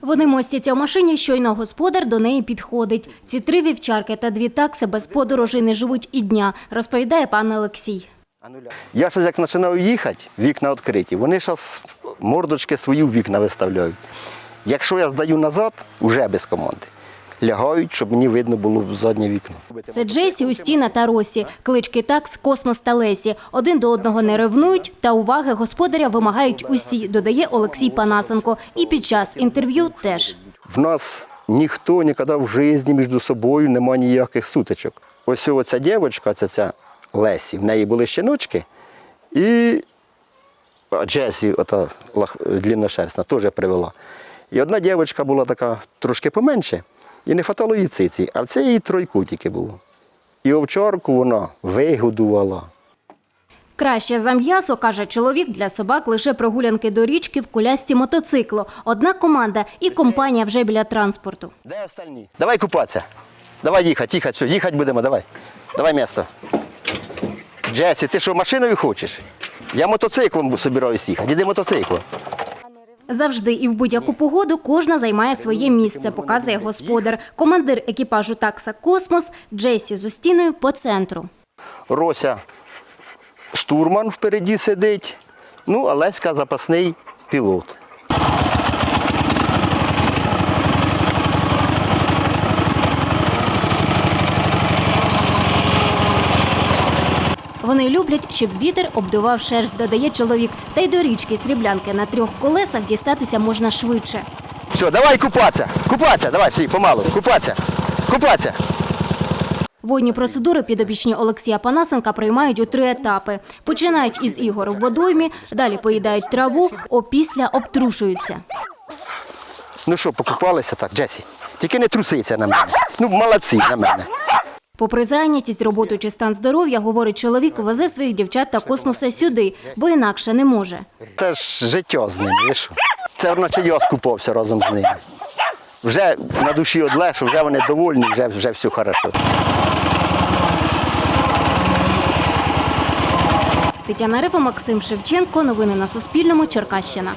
Вони мостяться в машині, щойно господар до неї підходить. Ці три вівчарки та дві такси без подорожі не живуть і дня, розповідає пан Олексій. Я щось як починаю їхати, вікна відкриті, вони зараз мордочки свої в вікна виставляють. Якщо я здаю назад, вже без команди. Лягають, щоб мені видно було заднє вікно. Це Джейсі, Устіна та Росі, клички такс Космос та Лесі. Один до одного не ревнують, та уваги господаря вимагають усі, додає Олексій Панасенко. І під час інтерв'ю теж. В нас ніхто ніколи в житті між собою немає ніяких сутичок. Ось оця дівчинка, це ця Лесі, в неї були щеночки, і Джесі, ота длинношерстна, теж привела. І одна дівчинка була така трошки поменше, і не хватало їй циці, а в це їй тройку тільки було. І овчарку вона вигодувала. Краще за м'ясо, каже чоловік, для собак лише прогулянки до річки в колясці мотоциклу. Одна команда і компанія вже біля транспорту. Де остальні? Давай купатися. Давай їхати, їхати, все, їхати будемо, давай. Давай місце. Джесі, ти що, машиною хочеш? Я мотоциклом собираюсь їхати. Іди мотоциклом. Завжди і в будь-яку погоду кожна займає своє місце, показує господар. Командир екіпажу такса Космос Джесі з Устіною по центру. Рося штурман впереді сидить. Ну, а Леська запасний пілот. Вони люблять, щоб вітер обдував шерсть, додає чоловік. Та й до річки сріблянки на трьох колесах дістатися можна швидше. Все, давай купатися. Купатися, давай всі, помалу. Купатися. Купатися. Водні процедури підопічні Олексія Панасенка приймають у три етапи. Починають із ігор в водоймі, далі поїдають траву, опісля обтрушуються. Ну що, покупалися так, Джесі? Тільки не трусися на мене. Ну, молодці на мене. Попри зайнятість, роботу чи стан здоров'я, говорить чоловік, везе своїх дівчат та космоса сюди, бо інакше не може. Це ж життя з ними, ви що? Це наче я скупався разом з ними. Вже на душі одлешу, вже вони довольні, вже, вже все хорошо. Тетяна Рева, Максим Шевченко. Новини на Суспільному. Черкащина.